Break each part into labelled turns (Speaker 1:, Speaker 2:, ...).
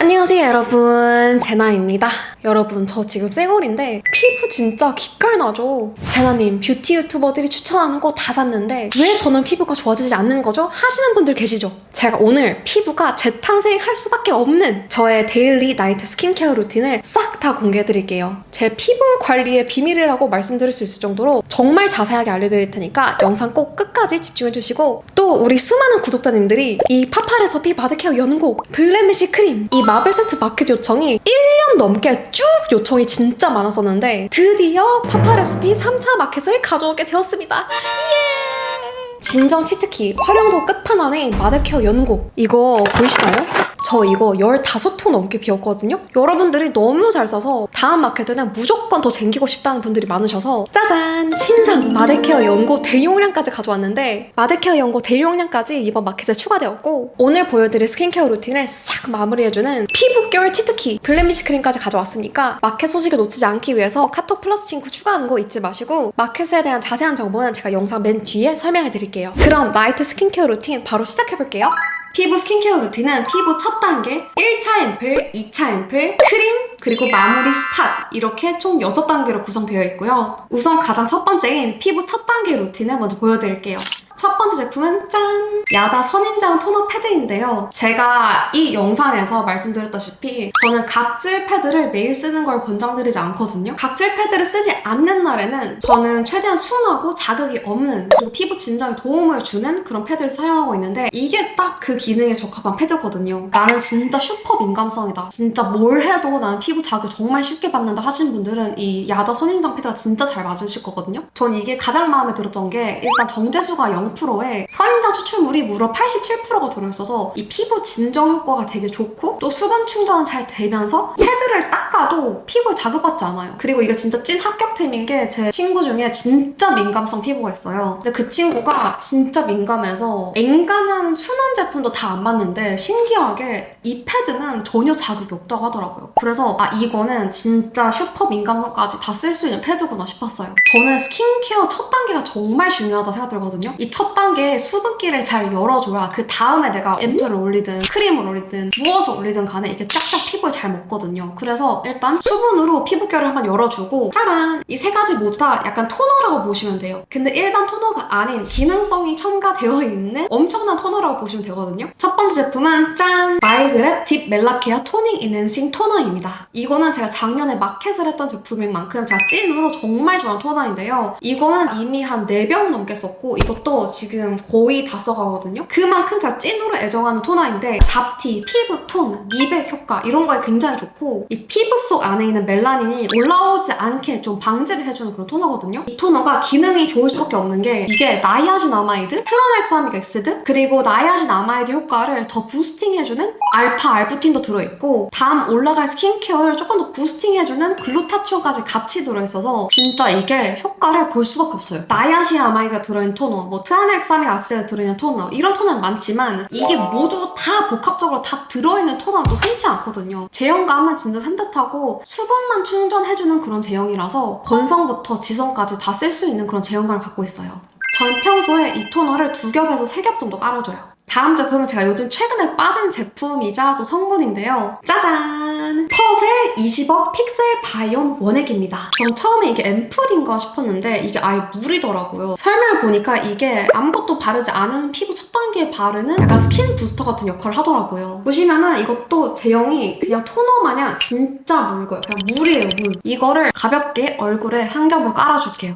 Speaker 1: 안녕 하세요 여러분 제나입니다 여러분 저 지금 쌩얼인데 피부 진짜 기깔나죠? 제나님 뷰티 유튜버들이 추천하는 거 다 샀는데 왜 저는 피부가 좋아지지 않는 거죠? 하시는 분들 계시죠? 제가 오늘 피부가 재탄생할 수밖에 없는 저의 데일리 나이트 스킨케어 루틴을 싹 다 공개해드릴게요 제 피부 관리의 비밀이라고 말씀드릴 수 있을 정도로 정말 자세하게 알려드릴 테니까 영상 꼭 끝까지 집중해주시고 또 우리 수많은 구독자님들이 이 파파레서피 바드케어 연고 블레미시 크림 이 마블 세트 마켓 요청이 1년 넘게 쭉 요청이 진짜 많았었는데 드디어 파파레서피 3차 마켓을 가져오게 되었습니다. 예! 진정 치트키 활용도 끝판왕의 마드케어 연고 이거 보이시나요? 저 이거 15통 넘게 비웠거든요? 여러분들이 너무 잘 써서 다음 마켓에는 무조건 더 쟁기고 싶다는 분들이 많으셔서 짜잔! 신상 마데케어 연고 대용량까지 가져왔는데 마데케어 연고 대용량까지 이번 마켓에 추가되었고 오늘 보여드릴 스킨케어 루틴을 싹 마무리해주는 피부결 치트키 블레미시 크림까지 가져왔으니까 마켓 소식을 놓치지 않기 위해서 카톡 플러스 친구 추가하는 거 잊지 마시고 마켓에 대한 자세한 정보는 제가 영상 맨 뒤에 설명해 드릴게요. 그럼 나이트 스킨케어 루틴 바로 시작해볼게요. 피부 스킨케어 루틴은 피부 첫 단계, 1차 앰플, 2차 앰플, 크림, 그리고 마무리 스팟 이렇게 총 6단계로 구성되어 있고요. 우선 가장 첫 번째인 피부 첫 단계 루틴을 먼저 보여드릴게요. 첫 번째 제품은 짠! 야다 선인장 토너 패드인데요. 제가 이 영상에서 말씀드렸다시피 저는 각질 패드를 매일 쓰는 걸 권장드리지 않거든요. 각질 패드를 쓰지 않는 날에는 저는 최대한 순하고 자극이 없는 그리고 피부 진정에 도움을 주는 그런 패드를 사용하고 있는데 이게 딱 그 기능에 적합한 패드거든요. 나는 진짜 슈퍼 민감성이다. 진짜 뭘 해도 나는 피부 자극 정말 쉽게 받는다 하시는 분들은 이 야다 선인장 패드가 진짜 잘 맞으실 거거든요. 전 이게 가장 마음에 들었던 게 일단 정제수가 0%에 선인장 추출물이 무려 87%가 들어있어서 이 피부 진정 효과가 되게 좋고 또 수분 충전은 잘 되면서 패드를 닦아도 피부에 자극받지 않아요. 그리고 이게 진짜 찐 합격템인 게 제 친구 중에 진짜 민감성 피부가 있어요. 근데 그 친구가 진짜 민감해서 앵간한 순한 제품도 다 안 맞는데 신기하게 이 패드는 전혀 자극이 없다고 하더라고요. 그래서 아 이거는 진짜 슈퍼 민감성까지 다 쓸 수 있는 패드구나 싶었어요. 저는 스킨케어 첫 단계가 정말 중요하다 생각들거든요. 이첫 단계 수분기를 잘 열어줘야 그 다음에 내가 앰플을 올리든 크림을 올리든 누워서 올리든 간에 이게 쫙쫙 피부에 잘 먹거든요. 그래서 일단 수분으로 피부결을 한번 열어주고 짜란! 이 세 가지 모두 다 약간 토너라고 보시면 돼요. 근데 일반 토너가 아닌 기능성이 첨가되어 있는 엄청난 토너라고 보시면 되거든요. 첫 번째 제품은 짠! 마일드랩 딥 멜라케어 토닝 인핸싱 토너입니다. 이거는 제가 작년에 마켓을 했던 제품인 만큼 제가 찐으로 정말 좋아하는 토너인데요. 이거는 이미 한 4병 넘게 썼고 이것도 지금 거의 다 써가거든요. 그만큼 제가 찐으로 애정하는 토너인데 잡티, 피부 톤, 미백 효과 이런 거에 굉장히 좋고 이 피부 속 안에 있는 멜라닌이 올라오지 않게 좀 방지를 해주는 그런 토너거든요. 이 토너가 기능이 좋을 수밖에 없는 게 이게 나이아신 아마이드, 트라넥사믹 엑시드 그리고 나이아신 아마이드 효과를 더 부스팅해주는 알파 알부틴도 들어있고 다음 올라갈 스킨케어를 조금 더 부스팅해주는 글루타치온까지 같이 들어있어서 진짜 이게 효과를 볼 수밖에 없어요. 나이아신 아마이드가 들어있는 토너, 뭐 트라 넥 사믹 아시드가 들어있는 토너 이런 토너는 많지만 이게 모두 다 복합적으로 다 들어있는 토너도 흔치 않거든요. 제형감은 진짜 산뜻하고 수분만 충전해주는 그런 제형이라서 건성부터 지성까지 다 쓸 수 있는 그런 제형감을 갖고 있어요. 전 평소에 이 토너를 두 겹에서 세 겹 정도 깔아줘요. 다음 제품은 제가 요즘 최근에 빠진 제품이자 또 성분인데요. 짜잔! 퍼셀 20억 픽셀 바이옴 원액입니다. 전 처음에 이게 앰플인가 싶었는데 이게 아예 물이더라고요. 설명을 보니까 이게 아무것도 바르지 않은 피부 첫 단계에 바르는 약간 스킨 부스터 같은 역할을 하더라고요. 보시면은 이것도 제형이 그냥 토너 마냥 진짜 묽어요. 그냥 물이에요, 물. 이거를 가볍게 얼굴에 한 겹을 깔아줄게요.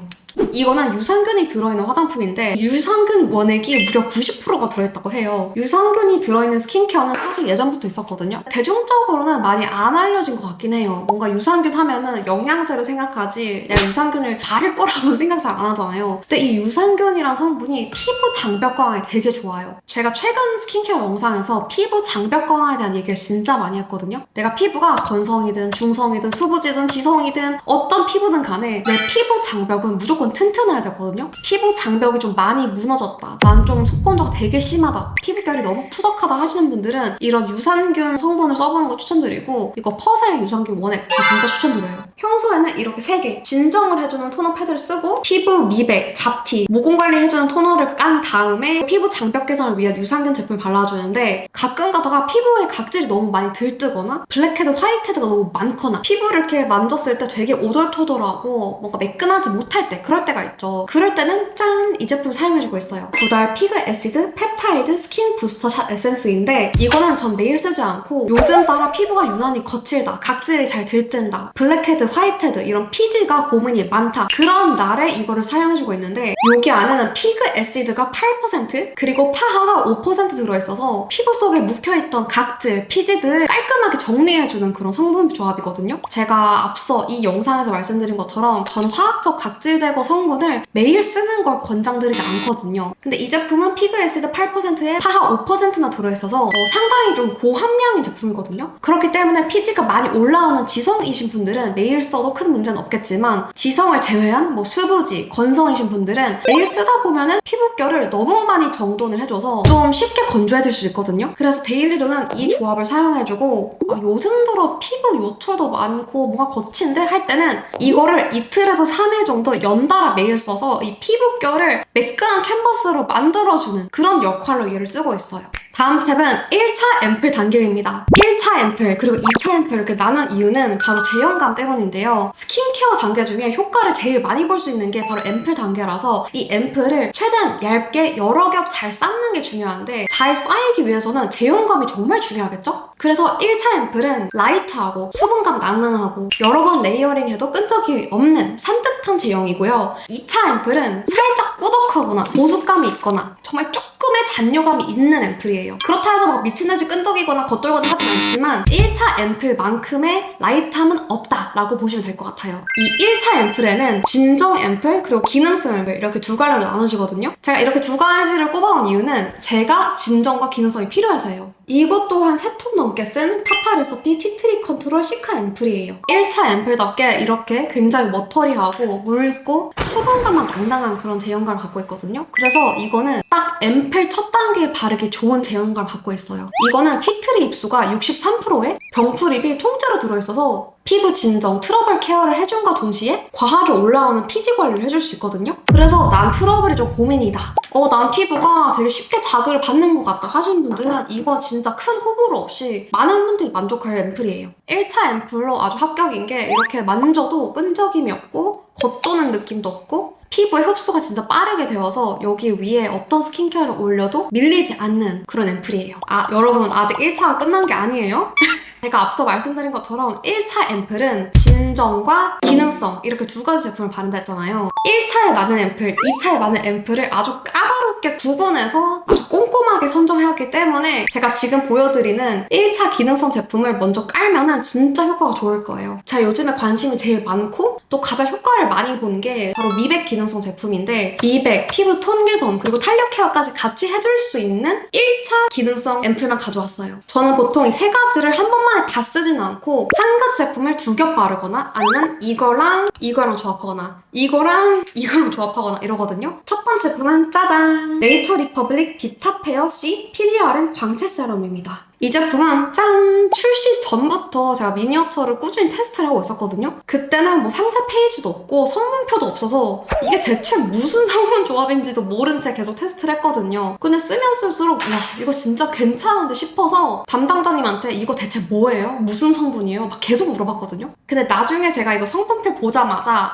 Speaker 1: 이거는 유산균이 들어있는 화장품인데 유산균 원액이 무려 90%가 들어있다고 해요. 유산균이 들어있는 스킨케어는 사실 예전부터 있었거든요. 대중적으로는 많이 안 알려진 것 같긴 해요. 뭔가 유산균 하면은 영양제를 생각하지 내가 유산균을 바를 거라고는 생각 잘 안 하잖아요. 근데 이 유산균이란 성분이 피부 장벽 강화에 되게 좋아요. 제가 최근 스킨케어 영상에서 피부 장벽 강화에 대한 얘기를 진짜 많이 했거든요. 내가 피부가 건성이든 중성이든 수부지든 지성이든 어떤 피부든 간에 내 피부 장벽은 무조건 튼튼해야 되거든요. 피부 장벽이 좀 많이 무너졌다. 난좀 속건조가 되게 심하다. 피부결이 너무 푸석하다 하시는 분들은 이런 유산균 성분을 써보는 거 추천드리고 이거 퍼셀 유산균 원액 저 진짜 추천드려요. 평소에는 이렇게 세 개 진정을 해주는 토너 패드를 쓰고 피부 미백, 잡티, 모공 관리 해주는 토너를 깐 다음에 피부 장벽 개선을 위한 유산균 제품을 발라주는데 가끔 가다가 피부에 각질이 너무 많이 들뜨거나 블랙헤드, 화이트헤드가 너무 많거나 피부를 이렇게 만졌을 때 되게 오돌토돌하고 뭔가 매끈하지 못할 때 그럴 때가 있죠. 그럴 때는 짠! 이 제품을 사용해주고 있어요. 구달 피그 애시드 펩타이드 스킨 부스터 샷 에센스인데 이거는 전 매일 쓰지 않고 요즘 따라 피부가 유난히 거칠다, 각질이 잘 들뜬다, 블랙헤드, 화이트헤드 이런 피지가 고민이 많다 그런 날에 이거를 사용해주고 있는데 여기 안에는 피그 애시드가 8% 그리고 파하가 5% 들어있어서 피부 속에 묵혀있던 각질, 피지들을 깔끔하게 정리해주는 그런 성분 조합이거든요. 제가 앞서 이 영상에서 말씀드린 것처럼 전 화학적 각질 제거 성분을 매일 쓰는 걸 권장드리지 않거든요. 근데 이 제품은 피그 애시드 8%에 파하 5%나 들어있어서 어, 상당히 좀 고함량인 제품이거든요. 그렇기 때문에 피지가 많이 올라오는 지성이신 분들은 매일 써도 큰 문제는 없겠지만 지성을 제외한 뭐 수부지, 건성이신 분들은 매일 쓰다 보면은 피부결을 너무 많이 정돈을 해줘서 좀 쉽게 건조해질 수 있거든요. 그래서 데일리로는 이 조합을 사용해주고 아, 요즘 들어 피부 요철도 많고 뭔가 거친데 할 때는 이거를 이틀에서 3일 정도 연달아 매일 써서 이 피부결을 매끈한 캔버스로 만들어주는 그런 역할로 얘를 쓰고 있어요. 다음 스텝은 1차 앰플 단계입니다. 1차 앰플 그리고 2차 앰플 이렇게 나눈 이유는 바로 제형감 때문인데요. 스킨케어 단계 중에 효과를 제일 많이 볼 수 있는 게 바로 앰플 단계라서 이 앰플을 최대한 얇게 여러 겹 잘 쌓는 게 중요한데 잘 쌓이기 위해서는 제형감이 정말 중요하겠죠? 그래서 1차 앰플은 라이트하고 수분감 낭낭하고 여러 번 레이어링해도 끈적임이 없는 산뜻한 제형이고요. 2차 앰플은 살짝 꾸덕하거나 보습감이 있거나 정말 조금의 잔여감이 있는 앰플이에요. 그렇다 해서 막 미친 듯이 끈적이거나 겉돌거나 하진 않지만 1차 앰플만큼의 라이트함은 없다라고 보시면 될 것 같아요. 이 1차 앰플에는 진정 앰플 그리고 기능성 앰플 이렇게 두 가지로 나누시거든요. 제가 이렇게 두 가지를 꼽아온 이유는 제가 진정과 기능성이 필요해서예요. 이것도 한세 통 넘게 쓴 타파 레서피 티트리 컨트롤 시카 앰플이에요. 1차 앰플답게 이렇게 굉장히 머터리하고 묽고 수분감만 당당한 그런 제형감을 갖고 있거든요. 그래서 이거는 딱 앰플 첫 단계에 바르기 좋은 제형감을 갖고 있어요. 이거는 티트리 입수가 63%에 병풀입이 통째로 들어있어서 피부 진정, 트러블 케어를 해준과 동시에 과하게 올라오는 피지 관리를 해줄 수 있거든요. 그래서 난 트러블이 좀 고민이다. 어, 난 피부가 되게 쉽게 자극을 받는 것 같다 하시는 분들은 이거 진짜 큰 호불호 없이 많은 분들이 만족할 앰플이에요. 1차 앰플로 아주 합격인 게 이렇게 만져도 끈적임이 없고 겉도는 느낌도 없고 피부의 흡수가 진짜 빠르게 되어서 여기 위에 어떤 스킨케어를 올려도 밀리지 않는 그런 앰플이에요. 아, 여러분 아직 1차가 끝난 게 아니에요? 제가 앞서 말씀드린 것처럼 1차 앰플은 진정과 기능성 이렇게 두 가지 제품을 바른다 했잖아요. 1차에 맞는 앰플, 2차에 맞는 앰플을 아주 까다롭게 구분해서 아주 꼼꼼하게 선정해야 하기 때문에 제가 지금 보여드리는 1차 기능성 제품을 먼저 깔면은 진짜 효과가 좋을 거예요. 제가 요즘에 관심이 제일 많고 또 가장 효과를 많이 본 게 바로 미백 기능성 제품인데 미백, 피부 톤 개선 그리고 탄력 케어까지 같이 해줄 수 있는 1차 기능성 앰플만 가져왔어요. 저는 보통 이 세 가지를 한 번만 에 다 쓰진 않고 한 가지 제품을 두 겹 바르거나 아니면 이거랑 이거랑 조합하거나 이거랑 이거랑 조합하거나 이러거든요. 첫 번째 제품은 짜잔! 네이처 리퍼블릭 비타 페어 C PDRN 광채 세럼입니다. 이 제품은 짠! 출시 전부터 제가 미니어처를 꾸준히 테스트를 하고 있었거든요. 그때는 뭐 상세 페이지도 없고 성분표도 없어서 이게 대체 무슨 성분 조합인지도 모른 채 계속 테스트를 했거든요. 근데 쓰면 쓸수록 와 이거 진짜 괜찮은데 싶어서 담당자님한테 이거 대체 뭐예요? 무슨 성분이에요? 막 계속 물어봤거든요. 근데 나중에 제가 이거 성분표 보자마자 아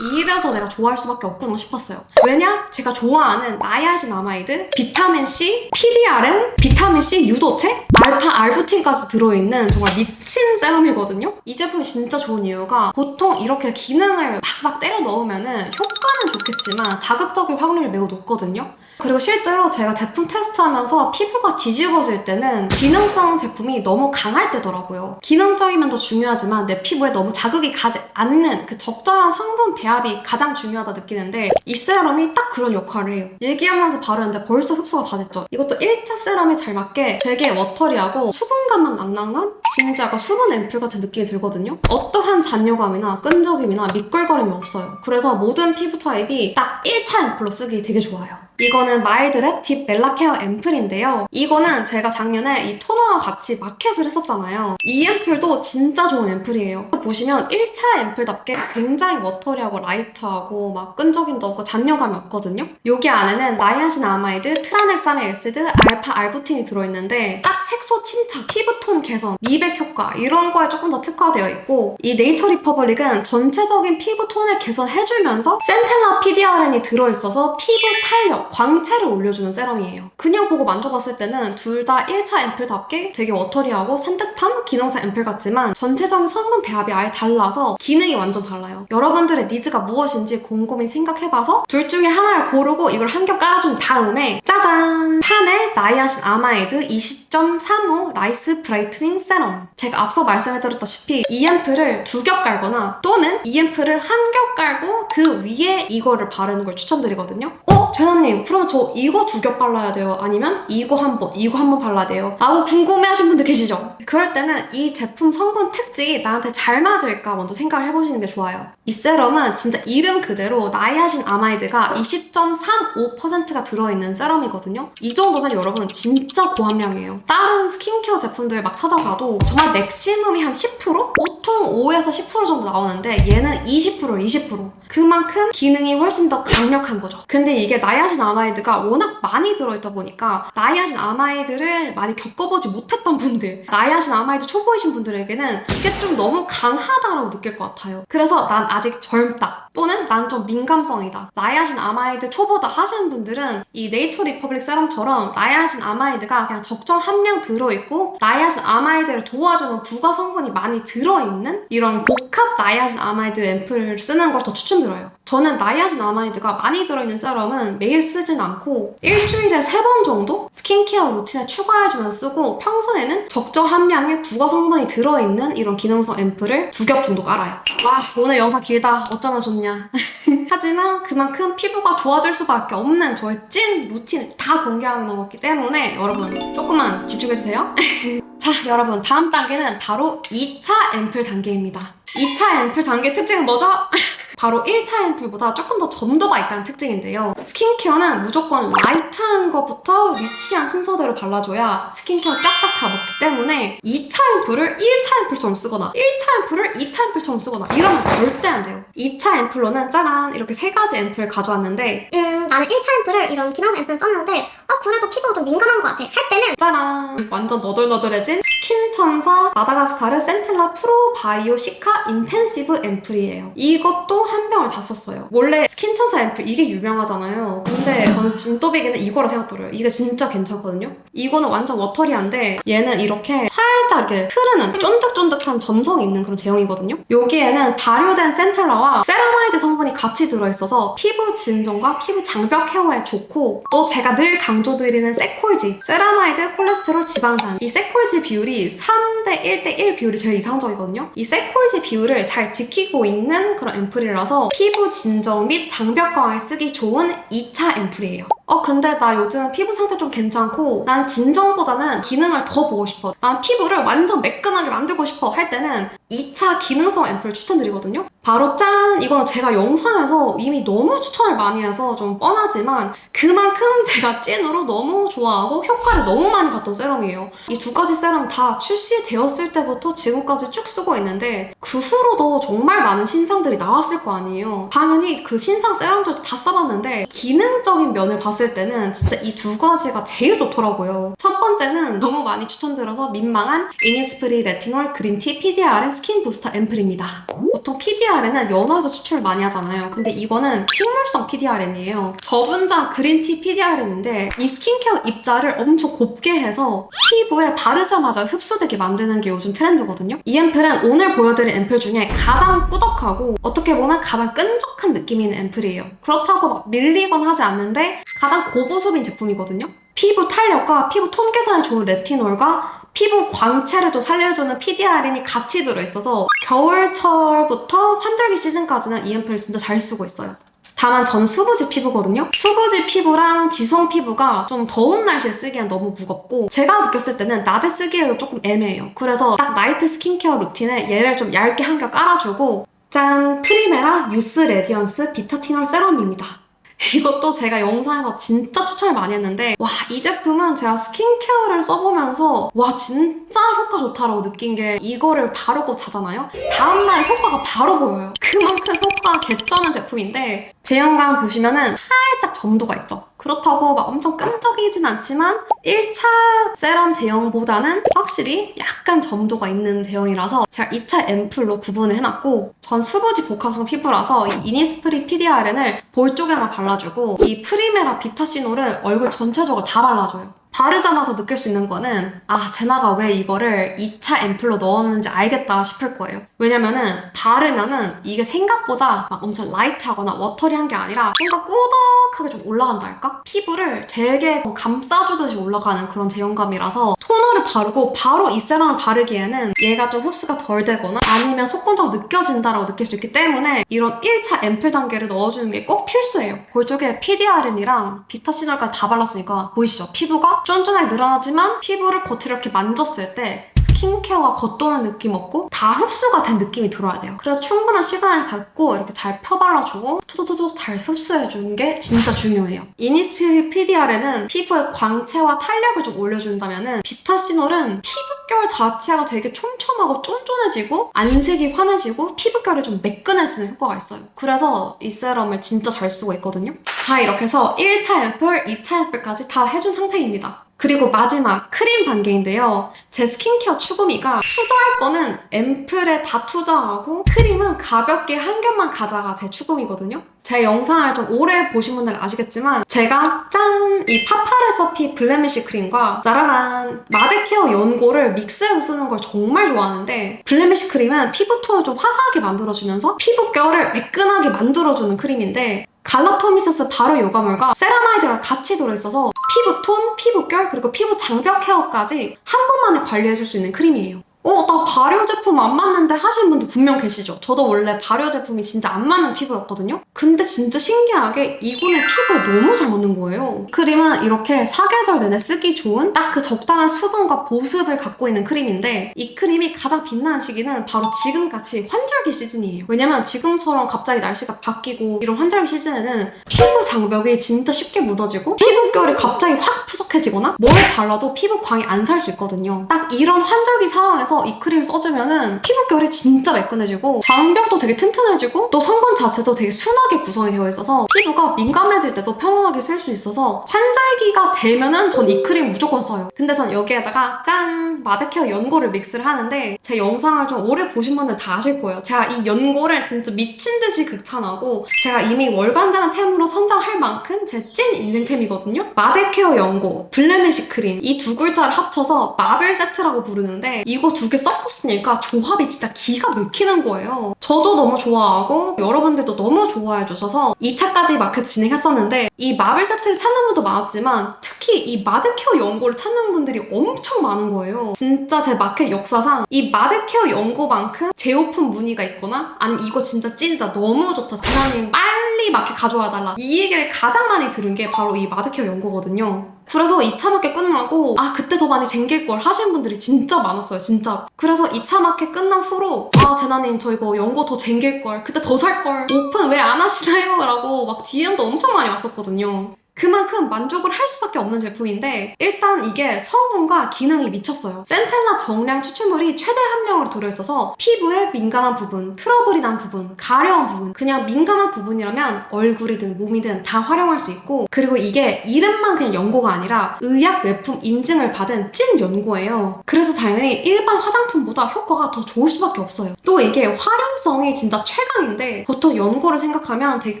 Speaker 1: 이래서 내가 좋아할 수밖에 없구나 싶었어요. 왜냐? 제가 좋아하는 나야신아마이드, 비타민C, PDRN, 비타민C 유도체, 알파 알부틴까지 들어있는 정말 미친 세럼이거든요. 이 제품이 진짜 좋은 이유가 보통 이렇게 기능을 막막 때려 넣으면은 효과는 좋겠지만 자극적인 확률이 매우 높거든요. 그리고 실제로 제가 제품 테스트하면서 피부가 뒤집어질 때는 기능성 제품이 너무 강할 때더라고요. 기능적이면 더 중요하지만 내 피부에 너무 자극이 가지 않는 그 적절한 성분 배합이 가장 중요하다 느끼는데 이 세럼이 딱 그런 역할을 해요. 얘기하면서 바르는데 벌써 흡수가 다 됐죠. 이것도 1차 세럼에 잘 맞게 되게 워터리 하고 수분감만 낭낭한 진짜 약간 수분 앰플 같은 느낌이 들거든요. 어떠한 잔여감이나 끈적임이나 미끌거림이 없어요. 그래서 모든 피부 타입이 딱 1차 앰플로 쓰기 되게 좋아요. 이거는 마일드랩 딥 멜라케어 앰플인데요. 이거는 제가 작년에 이 토너와 같이 마켓을 했었잖아요. 이 앰플도 진짜 좋은 앰플이에요. 보시면 1차 앰플답게 굉장히 워터리하고 라이트하고 막 끈적임도 없고 잔여감이 없거든요. 여기 안에는 나이아신 아마이드, 트라넥사믹 애시드, 알파 알부틴이 들어있는데 딱 색소 침착, 피부톤 개선, 미백 효과 이런 거에 조금 더 특화되어 있고 이 네이처 리퍼블릭은 전체적인 피부톤을 개선해주면서 센텔라 PDRN이 들어있어서 피부 탄력, 광채를 올려주는 세럼이에요. 그냥 보고 만져봤을 때는 둘 다 1차 앰플답게 되게 워터리하고 산뜻한 기능성 앰플 같지만 전체적인 성분 배합이 아예 달라서 기능이 완전 달라요. 여러분들의 니즈가 무엇인지 곰곰이 생각해봐서 둘 중에 하나를 고르고 이걸 한 겹 깔아준 다음에 짜잔! 파넬 나이아신 아마이드 20.35 라이스 브라이트닝 세럼 제가 앞서 말씀해드렸다시피 이 앰플을 두 겹 깔거나 또는 이 앰플을 한 겹 깔고 그 위에 이거를 바르는 걸 추천드리거든요. 어? 제나님 그럼 저 이거 두 겹 발라야 돼요? 아니면 이거 한 번, 이거 한 번 발라야 돼요? 라고 궁금해 하신 분들 계시죠? 그럴 때는 이 제품 성분 특징이 나한테 잘 맞을까 먼저 생각을 해보시는 게 좋아요. 이 세럼은 진짜 이름 그대로 나이아신 아마이드가 20.35%가 들어있는 세럼이거든요. 이 정도면 여러분 진짜 고함량이에요. 다른 스킨케어 제품들 막 찾아봐도 정말 맥시멈이 한 10%? 보통 5에서 10% 정도 나오는데 얘는 20% 20% 그만큼 기능이 훨씬 더 강력한 거죠. 근데 이게 나이아신 아마이드가 워낙 많이 들어있다 보니까 나이아신 아마이드를 많이 겪어보지 못했던 분들 나이아신 아마이드 초보이신 분들에게는 이게 좀 너무 강하다라고 느낄 것 같아요. 그래서 난 아직 젊다 또는 난 좀 민감성이다. 나이아신 아마이드 초보다 하시는 분들은 이 네이처 리퍼블릭 세럼처럼 나이아신 아마이드가 그냥 적정 함량 들어있고 나이아신 아마이드를 도와주는 부가 성분이 많이 들어있는 이런 복합 나이아신 아마이드 앰플을 쓰는 걸 더 추천드려요. 저는 나이아신 아마이드가 많이 들어있는 세럼은 매일 쓰진 않고 일주일에 세 번 정도 스킨케어 루틴에 추가해주면 쓰고 평소에는 적정 함량의 부가 성분이 들어있는 이런 기능성 앰플을 두 겹 정도 깔아요. 와 오늘 영상 길다 어쩌면 좋냐. 하지만 그만큼 피부가 좋아질 수밖에 없는 저의 찐 루틴을 다 공개하는 거기 때문에 여러분 조금만 집중해주세요. 자 여러분 다음 단계는 바로 2차 앰플 단계입니다. 2차 앰플 단계 특징은 뭐죠? 바로 1차 앰플보다 조금 더 점도가 있다는 특징인데요. 스킨케어는 무조건 라이트한 것부터 리치한 순서대로 발라줘야 스킨케어 쫙쫙 다 먹기 때문에 2차 앰플을 1차 앰플처럼 쓰거나 1차 앰플을 2차 앰플처럼 쓰거나 이러면 절대 안 돼요. 2차 앰플로는 짜란 이렇게 세 가지 앰플 가져왔는데
Speaker 2: 음, 나는 1차 앰플을 이런 기능성 앰플 썼는데 아 그래도 피부가 좀 민감한 것 같아 할 때는
Speaker 1: 짜란 완전 너덜너덜해진 스킨 천사 마다가스카르 센텔라 프로 바이오 시카 인텐시브 앰플이에요. 이것도 한 병을 다 썼어요. 원래 스킨 천사 앰플 이게 유명하잖아요. 근데 저는 진또배기는 이거라 생각들어요. 이게 진짜 괜찮거든요. 이거는 완전 워터리한데 얘는 이렇게 살짝 이렇게 흐르는 쫀득쫀득한 점성이 있는 그런 제형이거든요. 여기에는 발효된 센텔라와 세라마이드 성분이 같이 들어있어서 피부 진정과 피부 장벽 케어에 좋고 또 제가 늘 강조드리는 세콜지 세라마이드 콜레스테롤 지방산 이 세콜지 비율이 3대 1대 1 비율이 제일 이상적이거든요. 이 세콜지 비율을 잘 지키고 있는 그런 앰플이라 서 피부 진정 및 장벽 강화에 쓰기 좋은 2차 앰플이에요. 어 근데 나 요즘 피부 상태 좀 괜찮고 난 진정보다는 기능을 더 보고 싶어. 난 피부를 완전 매끈하게 만들고 싶어 할 때는 2차 기능성 앰플 추천드리거든요. 바로 짠! 이거는 제가 영상에서 이미 너무 추천을 많이 해서 좀 뻔하지만 그만큼 제가 찐으로 너무 좋아하고 효과를 너무 많이 봤던 세럼이에요. 이 두 가지 세럼 다 출시되었을 때부터 지금까지 쭉 쓰고 있는데 그 후로도 정말 많은 신상들이 나왔을 거 아니에요. 당연히 그 신상 세럼들도 다 써봤는데 기능적인 면을 봤을 때는 진짜 이 두 가지가 제일 좋더라고요. 첫 번째는 너무 많이 추천드려서 민망한 이니스프리 레티놀 그린티 PDRN 스킨 부스터 앰플입니다. 보통 PDRN은 연어에서 추출을 많이 하잖아요. 근데 이거는 식물성 PDRN이에요. 저분자 그린티 PDRN인데 이 스킨케어 입자를 엄청 곱게 해서 피부에 바르자마자 흡수되게 만드는 게 요즘 트렌드거든요. 이 앰플은 오늘 보여드린 앰플 중에 가장 꾸덕하고 어떻게 보면 가장 끈적한 있는 앰플이에요. 그렇다고 막 밀리거나 하지 않는데 가장 고보습인 제품이거든요. 피부 탄력과 피부 톤 개선에 좋은 레티놀과 피부 광채를 또 살려주는 PDRN이 같이 들어있어서 겨울철부터 환절기 시즌까지는 이 앰플을 진짜 잘 쓰고 있어요. 다만 저는 수부지 피부거든요. 수부지 피부랑 지성 피부가 좀 더운 날씨에 쓰기엔 너무 무겁고 제가 느꼈을 때는 낮에 쓰기에도 조금 애매해요. 그래서 딱 나이트 스킨케어 루틴에 얘를 좀 얇게 한 겹 깔아주고 짠! 트리메라 유스 레디언스 비타티놀 세럼입니다. 이것도 제가 영상에서 진짜 추천을 많이 했는데 와 이 제품은 제가 스킨케어를 써보면서 와 진짜 효과 좋다라고 느낀 게 이거를 바르고 자잖아요. 다음날 효과가 바로 보여요. 그만큼 효과가 개쩌는 제품인데 제형감 보시면은 살짝 점도가 있죠 그렇다고 막 엄청 끈적이진 않지만 1차 세럼 제형보다는 확실히 약간 점도가 있는 제형이라서 제가 2차 앰플로 구분을 해놨고 전 수부지 복합성 피부라서 이 이니스프리 PDRN을 볼 쪽에만 발라주고 이 프리메라 비타시놀을 얼굴 전체적으로 다 발라줘요. 바르자마자 느낄 수 있는 거는 아 제나가 왜 이거를 2차 앰플로 넣었는지 알겠다 싶을 거예요. 왜냐면은 바르면은 이게 생각보다 막 엄청 라이트하거나 워터리한 게 아니라 뭔가 꾸덕하게 좀 올라간다 할까? 피부를 되게 감싸주듯이 올라가는 그런 제형감이라서 토너를 바르고 바로 이 세럼을 바르기에는 얘가 좀 흡수가 덜 되거나 아니면 속건조가 느껴진다라고 느낄 수 있기 때문에 이런 1차 앰플 단계를 넣어주는 게 꼭 필수예요. 볼 쪽에 PDRN이랑 비타시널까지 다 발랐으니까 보이시죠? 피부가 쫀쫀하게 늘어나지만 피부를 겉으로 이렇게 만졌을 때 스킨케어가 겉도는 느낌 없고 다 흡수가 된 느낌이 들어야 돼요. 그래서 충분한 시간을 갖고 이렇게 잘 펴발라주고 토도토도 잘 흡수해주는 게 진짜 중요해요. 이니스피리 PDR에는 피부의 광채와 탄력을 좀 올려준다면은 비타시놀은 피부결 자체가 되게 촘촘하고 쫀쫀해지고 안색이 환해지고 피부결이 좀 매끈해지는 효과가 있어요. 그래서 이 세럼을 진짜 잘 쓰고 있거든요. 자 이렇게 해서 1차 앰플, 2차 앰플까지 다 해준 상태입니다. 그리고 마지막 크림 단계인데요. 제 스킨케어 추구미가 투자할 거는 앰플에 다 투자하고 크림은 가볍게 한 겹만 가자가 제 추구미거든요. 제 영상을 좀 오래 보신 분들은 아시겠지만 제가 짠! 이 파파레서피 블레미쉬 크림과 짜라란 마데케어 연고를 믹스해서 쓰는 걸 정말 좋아하는데 블레미쉬 크림은 피부톤을 좀 화사하게 만들어주면서 피부결을 매끈하게 만들어주는 크림인데 갈라토미세스 바로 요가물과 세라마이드가 같이 들어있어서 피부 톤, 피부 결, 그리고 피부 장벽 케어까지 한 번만에 관리해줄 수 있는 크림이에요. 어, 나 발효 제품 안 맞는데 하시는 분들 분명 계시죠? 저도 원래 발효 제품이 진짜 안 맞는 피부였거든요? 근데 진짜 신기하게 이거는 피부에 너무 잘 맞는 거예요. 크림은 이렇게 사계절 내내 쓰기 좋은 딱 그 적당한 수분과 보습을 갖고 있는 크림인데 이 크림이 가장 빛나는 시기는 바로 지금같이 환절기 시즌이에요. 왜냐면 지금처럼 갑자기 날씨가 바뀌고 이런 환절기 시즌에는 피부 장벽이 진짜 쉽게 무너지고 피부결이 갑자기 확 푸석해지거나 뭘 발라도 피부 광이 안 살 수 있거든요. 딱 이런 환절기 상황에서 이 크림 써주면은 피부결이 진짜 매끈해지고 장벽도 되게 튼튼해지고 또 성분 자체도 되게 순하게 구성이 되어 있어서 피부가 민감해질 때도 편안하게 쓸 수 있어서 환절기가 되면은 전 이 크림 무조건 써요. 근데 전 여기에다가 짠! 마데케어 연고를 믹스를 하는데 제 영상을 좀 오래 보신 분들 다 아실 거예요. 제가 이 연고를 진짜 미친 듯이 극찬하고 제가 이미 월간자는 템으로 선정할 만큼 제 찐 인생템이거든요. 마데케어 연고, 블레미쉬 크림 이 두 글자를 합쳐서 마블 세트라고 부르는데 이거 두개 섞었으니까 조합이 진짜 기가 막히는 거예요. 저도 너무 좋아하고 여러분들도 너무 좋아해 주셔서 2차까지 마켓 진행했었는데 이 마블 세트를 찾는 분도 많았지만 특히 이 마데케어 연고를 찾는 분들이 엄청 많은 거예요. 진짜 제 마켓 역사상 이 마데케어 연고만큼 재오픈 문의가 있거나 아니 이거 진짜 찐이다 너무 좋다 재나님 빨리 마켓 가져와 달라 이 얘기를 가장 많이 들은 게 바로 이 마데케어 연고거든요. 그래서 2차 마켓 끝나고 아 그때 더 많이 쟁길 걸 하시는 분들이 진짜 많았어요 진짜 그래서 2차 마켓 끝난 후로 아 제나님 저 이거 연고 더 쟁길 걸 그때 더 살 걸 오픈 왜 안 하시나요? 라고 막 DM도 엄청 많이 왔었거든요 그만큼 만족을 할 수밖에 없는 제품인데 일단 이게 성분과 기능이 미쳤어요. 센텔라 정량 추출물이 최대 함량으로 들어있어서 피부에 민감한 부분, 트러블이 난 부분, 가려운 부분 그냥 민감한 부분이라면 얼굴이든 몸이든 다 활용할 수 있고 그리고 이게 이름만 그냥 연고가 아니라 의약 외품 인증을 받은 찐 연고예요. 그래서 당연히 일반 화장품보다 효과가 더 좋을 수밖에 없어요. 또 이게 활용성이 진짜 최강인데 보통 연고를 생각하면 되게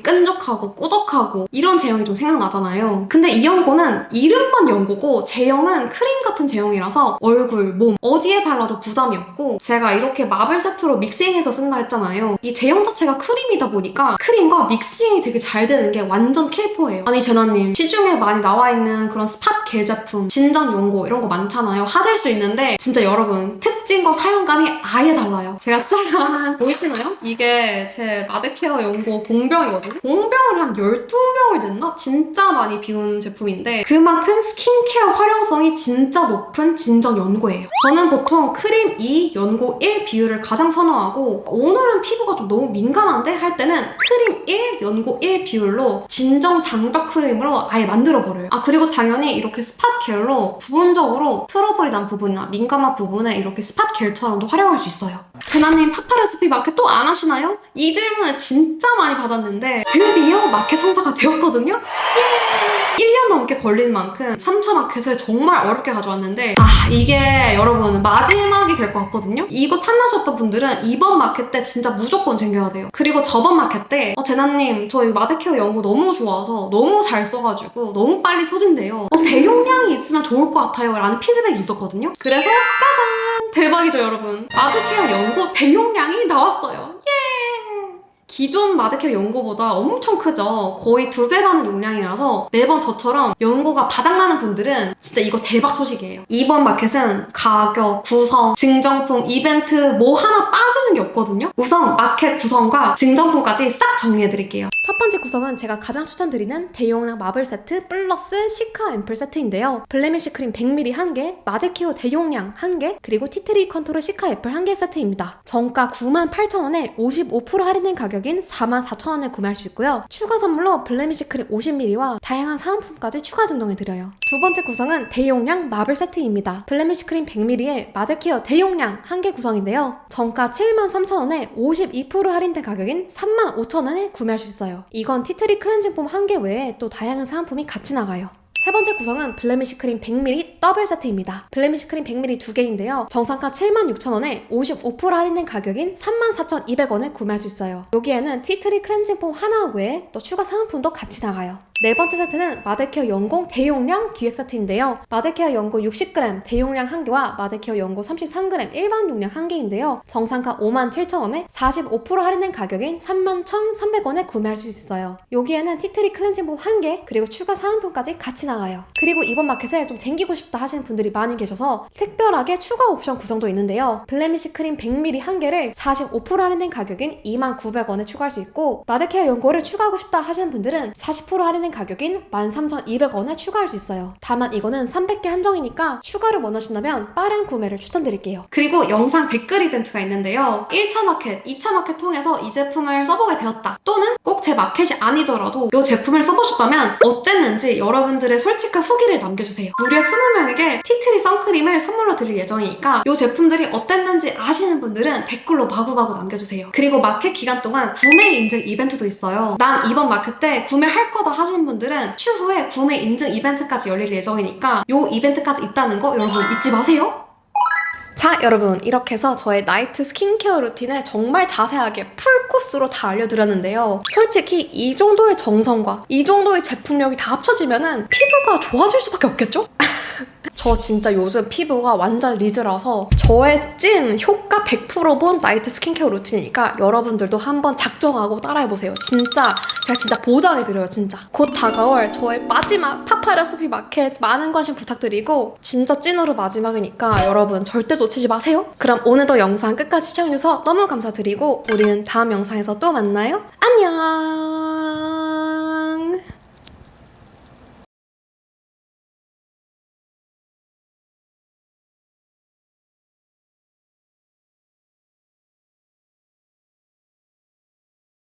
Speaker 1: 끈적하고 꾸덕하고 이런 제형이 좀 생각나잖아요. 근데 이 연고는 이름만 연고고 제형은 크림 같은 제형이라서 얼굴, 몸 어디에 발라도 부담이 없고 제가 이렇게 마블 세트로 믹싱해서 쓴다 했잖아요. 이 제형 자체가 크림이다 보니까 크림과 믹싱이 되게 잘 되는 게 완전 킬포예요. 아니 제나님 시중에 많이 나와 있는 그런 스팟 겔 제품, 진전 연고 이런 거 많잖아요. 하실 수 있는데 진짜 여러분 특징과 사용감이 아예 달라요. 제가 짜란 보이시나요? 이게 제 마데케어 연고 봉병이거든요. 봉병을 한 12병을 냈나? 진짜 많이 비운 제품인데 그만큼 스킨케어 활용성이 진짜 높은 진정 연고예요. 저는 보통 크림 2, 연고 1 비율을 가장 선호하고 오늘은 피부가 좀 너무 민감한데 할 때는 크림 1, 연고 1 비율로 진정 장박 크림으로 아예 만들어버려요. 아 그리고 당연히 이렇게 스팟 겔로 부분적으로 트러블이 난 부분이나 민감한 부분에 이렇게 스팟 겔처럼도 활용할 수 있어요. 제나님 파파레스피 마켓 또 안 하시나요? 이 질문을 진짜 많이 받았는데 드디어 마켓 성사가 되었거든요? 예! 1년 넘게 걸린 만큼 3차 마켓을 정말 어렵게 가져왔는데 아 이게 여러분 마지막이 될 것 같거든요? 이거 탐나셨던 분들은 이번 마켓 때 진짜 무조건 챙겨야 돼요. 그리고 저번 마켓 때 어, 제나님 저희 마데케어 연고 너무 좋아서 너무 잘 써가지고 너무 빨리 소진돼요. 어, 대용량이 있으면 좋을 것 같아요 라는 피드백이 있었거든요. 그래서 짜잔! 대박이죠 여러분. 마데케어 연고 대용량이 나왔어요. 예! 기존 마데케어 연고보다 엄청 크죠. 거의 두 배 많은 용량이라서 매번 저처럼 연고가 바닥나는 분들은 진짜 이거 대박 소식이에요. 이번 마켓은 가격, 구성, 증정품, 이벤트 뭐 하나 빠지는 게 없거든요. 우선 마켓 구성과 증정품까지 싹 정리해드릴게요. 첫 번째 구성은 제가 가장 추천드리는 대용량 마블 세트 플러스 시카 앰플 세트인데요. 블레미시 크림 100ml 1개, 마데케어 대용량 1개, 그리고 티트리 컨트롤 시카 애플 1개 세트입니다. 정가 98,000원에 55% 할인된 가격인 44,000원에 구매할 수 있고요. 추가 선물로 블레미시 크림 50ml와 다양한 사은품까지 추가 증정해드려요. 두 번째 구성은 대용량 마블 세트입니다. 블레미시 크림 100ml에 마데케어 대용량 1개 구성인데요. 정가 73,000원에 52% 할인된 가격인 35,000원에 구매할 수 있어요. 이건 티트리 클렌징 폼 1개 외에 또 다양한 사은품이 같이 나가요. 세 번째 구성은 블레미시 크림 100ml 더블 세트입니다. 블레미시 크림 100ml 두 개인데요. 정상가 76,000원에 55% 할인된 가격인 34,200원에 구매할 수 있어요. 여기에는 티트리 클렌징 폼 하나 외에 또 추가 사은품도 같이 나가요. 네 번째 세트는 마데케어 연공 대용량 기획 세트인데요. 마데케어 연고 60g 대용량 1개와 마데케어 연고 33g 일반 용량 1개인데요. 정상가 57,000원에 45% 할인된 가격인 31,300원에 구매할 수 있어요. 여기에는 티트리 클렌징 폼 1개 그리고 추가 사은품까지 같이 나가요. 그리고 이번 마켓에 좀 쟁기고 싶다 하시는 분들이 많이 계셔서 특별하게 추가 옵션 구성도 있는데요. 블레미시 크림 100ml 1개를 45% 할인된 가격인 29,900원에 추가할 수 있고 마데케어 연고를 추가하고 싶다 하시는 분들은 40% 할인된 가격인 13,200원에 추가할 수 있어요. 다만 이거는 300개 한정이니까 추가를 원하신다면 빠른 구매를 추천드릴게요. 그리고 영상 댓글 이벤트가 있는데요. 1차 마켓, 2차 마켓 통해서 이 제품을 써보게 되었다. 또는 꼭 제 마켓이 아니더라도 이 제품을 써보셨다면 어땠는지 여러분들의 솔직한 후기를 남겨주세요. 무려 20명에게 티트리 선크림을 선물로 드릴 예정이니까 이 제품들이 어땠는지 아시는 분들은 댓글로 마구마구 남겨주세요. 그리고 마켓 기간 동안 구매 인증 이벤트도 있어요. 난 이번 마켓 때 구매할 거다 하시 는 분들은 추후에 구매 인증 이벤트까지 열릴 예정이니까 이 이벤트까지 있다는 거 여러분 잊지 마세요. 자, 여러분. 이렇게 해서 저의 나이트 스킨케어 루틴을 정말 자세하게 풀코스로 다 알려드렸는데요. 솔직히 이 정도의 정성과 이 정도의 제품력이 다 합쳐지면 은 피부가 좋아질 수밖에 없겠죠? 저 진짜 요즘 피부가 완전 리즈라서 저의 찐 효과 100%본 나이트 스킨케어 루틴이니까 여러분들도 한번 작정하고 따라해보세요. 진짜 제가 진짜 보장해드려요, 진짜. 곧 다가올 저의 마지막 파파 레시피 마켓 많은 관심 부탁드리고 진짜 찐으로 마지막이니까 여러분 절대 놓치지 마세요. 그럼 오늘도 영상 끝까지 시청해주셔서 너무 감사드리고 우리는 다음 영상에서 또 만나요. 안녕!